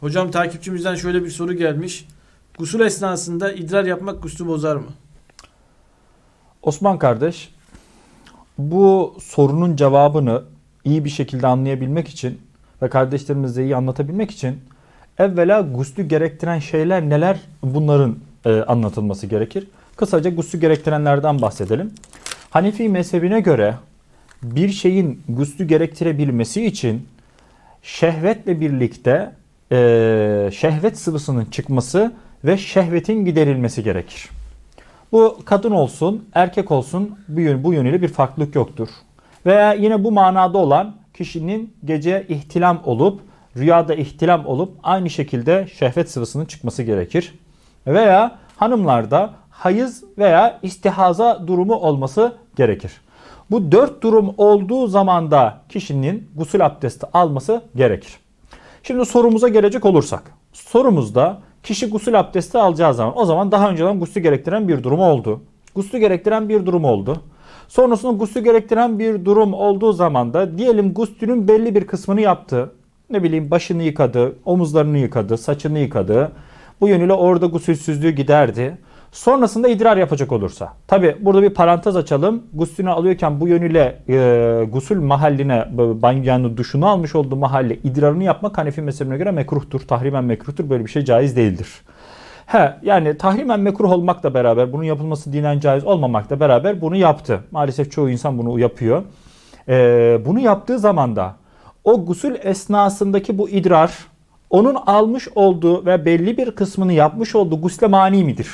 Hocam takipçimizden şöyle bir soru gelmiş. Gusül esnasında idrar yapmak guslü bozar mı? Osman kardeş, bu sorunun cevabını iyi bir şekilde anlayabilmek için ve kardeşlerimize iyi anlatabilmek için evvela guslü gerektiren şeyler neler bunların e, anlatılması gerekir. Kısaca guslü gerektirenlerden bahsedelim. Hanefi mezhebine göre bir şeyin guslü gerektirebilmesi için şehvetle birlikte e, şehvet sıvısının çıkması ve şehvetin giderilmesi gerekir. Bu kadın olsun, erkek olsun bu, yön, bu yönüyle bir farklılık yoktur. Veya yine bu manada olan kişinin gece ihtilam olup, rüyada ihtilam olup aynı şekilde şehvet sıvısının çıkması gerekir. Veya hanımlarda hayız veya istihaza durumu olması gerekir. Bu dört durum olduğu zaman da kişinin gusül abdesti alması gerekir. Şimdi sorumuza gelecek olursak. Sorumuzda kişi gusül abdesti alacağı zaman o zaman daha önceden gusül gerektiren bir durum oldu. Gusül gerektiren bir durum oldu. Sonrasında gusül gerektiren bir durum olduğu zaman da diyelim guslünün belli bir kısmını yaptı. Ne bileyim başını yıkadı, omuzlarını yıkadı, saçını yıkadı. Bu yönüyle orada gusülsüzlüğü giderdi. Sonrasında idrar yapacak olursa. Tabi burada bir parantez açalım. Guslünü alıyorken bu yönüyle e, gusül mahalline, yani duşunu almış olduğu mahalle idrarını yapmak Hanefi mezhebine göre mekruhtur. Tahrimen mekruhtur. Böyle bir şey caiz değildir. He, yani tahrimen mekruh olmakla beraber bunun yapılması dinen caiz olmamakla beraber bunu yaptı. Maalesef çoğu insan bunu yapıyor. E, bunu yaptığı zaman da o gusül esnasındaki bu idrar onun almış olduğu ve belli bir kısmını yapmış olduğu gusle mani midir?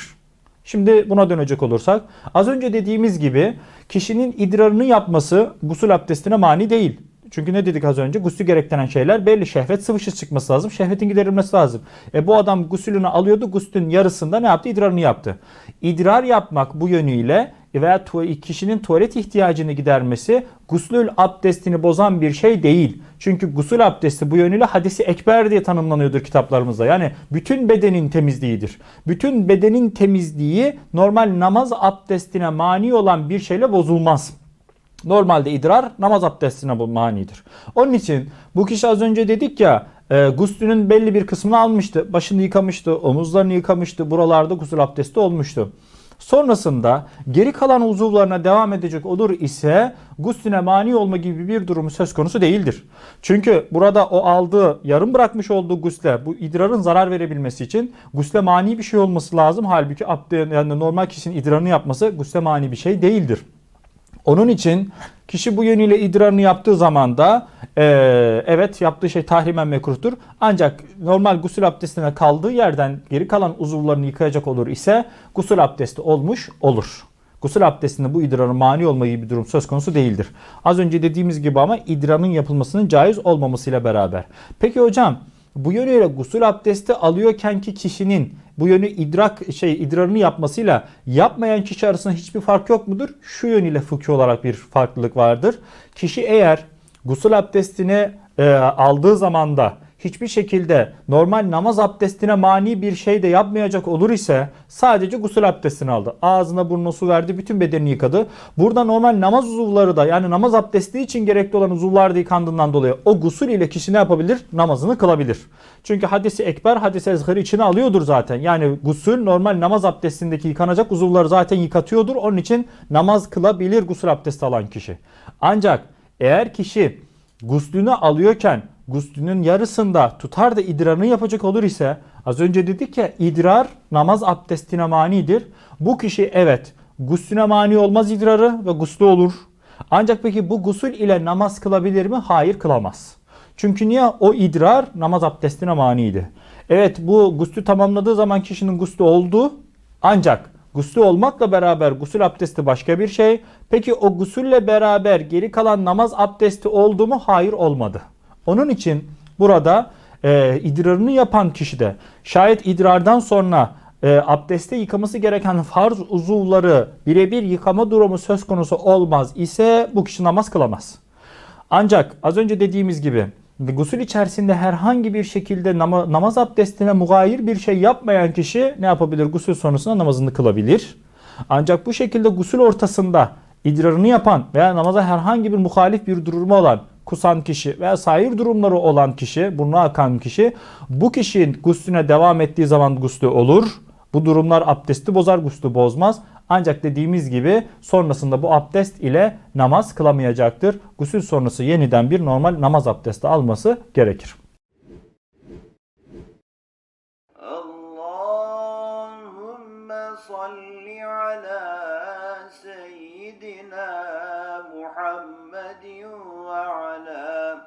Şimdi buna dönecek olursak az önce dediğimiz gibi kişinin idrarını yapması gusül abdestine mani değil. Çünkü ne dedik az önce? Gusül gerektiren şeyler belli. Şehvet sıvışı çıkması lazım. Şehvetin giderilmesi lazım. E bu adam gusülünü alıyordu. Gusülün yarısında ne yaptı? İdrarını yaptı. İdrar yapmak bu yönüyle veya tu- kişinin tuvalet ihtiyacını gidermesi guslül abdestini bozan bir şey değil. Çünkü gusül abdesti bu yönüyle hadisi ekber diye tanımlanıyordur kitaplarımızda. Yani bütün bedenin temizliğidir. Bütün bedenin temizliği normal namaz abdestine mani olan bir şeyle bozulmaz. Normalde idrar namaz abdestine bu manidir. Onun için bu kişi az önce dedik ya e, guslünün belli bir kısmını almıştı. Başını yıkamıştı, omuzlarını yıkamıştı. Buralarda gusül abdesti olmuştu. Sonrasında geri kalan uzuvlarına devam edecek olur ise guslüne mani olma gibi bir durumu söz konusu değildir. Çünkü burada o aldığı, yarım bırakmış olduğu gusle bu idrarın zarar verebilmesi için gusle mani bir şey olması lazım. Halbuki abde, yani normal kişinin idrarını yapması gusle mani bir şey değildir. Onun için kişi bu yönüyle idrarını yaptığı zaman da e, evet yaptığı şey tahrimen mekruhtur. Ancak normal gusül abdestine kaldığı yerden geri kalan uzuvlarını yıkayacak olur ise gusül abdesti olmuş olur. Gusül abdestinde bu idrarın mani olma gibi bir durum söz konusu değildir. Az önce dediğimiz gibi ama idrarın yapılmasının caiz olmamasıyla beraber. Peki hocam bu yönüyle gusül abdesti alıyorken ki kişinin bu yönü idrak şey idrarını yapmasıyla yapmayan kişi arasında hiçbir fark yok mudur? Şu yönüyle fıkhi olarak bir farklılık vardır. Kişi eğer gusül abdestini e, aldığı zamanda hiçbir şekilde normal namaz abdestine mani bir şey de yapmayacak olur ise sadece gusül abdestini aldı. Ağzına burnuna su verdi, bütün bedenini yıkadı. Burada normal namaz uzuvları da yani namaz abdesti için gerekli olan uzuvlar da yıkandığından dolayı o gusül ile kişi ne yapabilir? Namazını kılabilir. Çünkü hadisi ekber, hadisi ezhari içine alıyordur zaten. Yani gusül normal namaz abdestindeki yıkanacak uzuvları zaten yıkatıyordur. Onun için namaz kılabilir gusül abdesti alan kişi. Ancak eğer kişi guslünü alıyorken guslünün yarısında tutar da idrarını yapacak olur ise az önce dedik ya idrar namaz abdestine manidir. Bu kişi evet guslüne mani olmaz idrarı ve guslu olur. Ancak peki bu gusül ile namaz kılabilir mi? Hayır kılamaz. Çünkü niye? O idrar namaz abdestine maniydi. Evet bu guslü tamamladığı zaman kişinin guslü oldu. Ancak Guslü olmakla beraber gusül abdesti başka bir şey. Peki o gusülle beraber geri kalan namaz abdesti oldu mu? Hayır olmadı. Onun için burada e, idrarını yapan kişi de şayet idrardan sonra e, abdeste yıkaması gereken farz uzuvları birebir yıkama durumu söz konusu olmaz ise bu kişi namaz kılamaz. Ancak az önce dediğimiz gibi gusül içerisinde herhangi bir şekilde nama, namaz abdestine mugayir bir şey yapmayan kişi ne yapabilir? Gusül sonrasında namazını kılabilir. Ancak bu şekilde gusül ortasında idrarını yapan veya namaza herhangi bir muhalif bir durumu olan kusan kişi veya sahir durumları olan kişi, burnu akan kişi bu kişinin guslüne devam ettiği zaman guslü olur. Bu durumlar abdesti bozar, guslü bozmaz. Ancak dediğimiz gibi sonrasında bu abdest ile namaz kılamayacaktır. Gusül sonrası yeniden bir normal namaz abdesti alması gerekir. Allahümme salli ala seyyidina محمد وعلى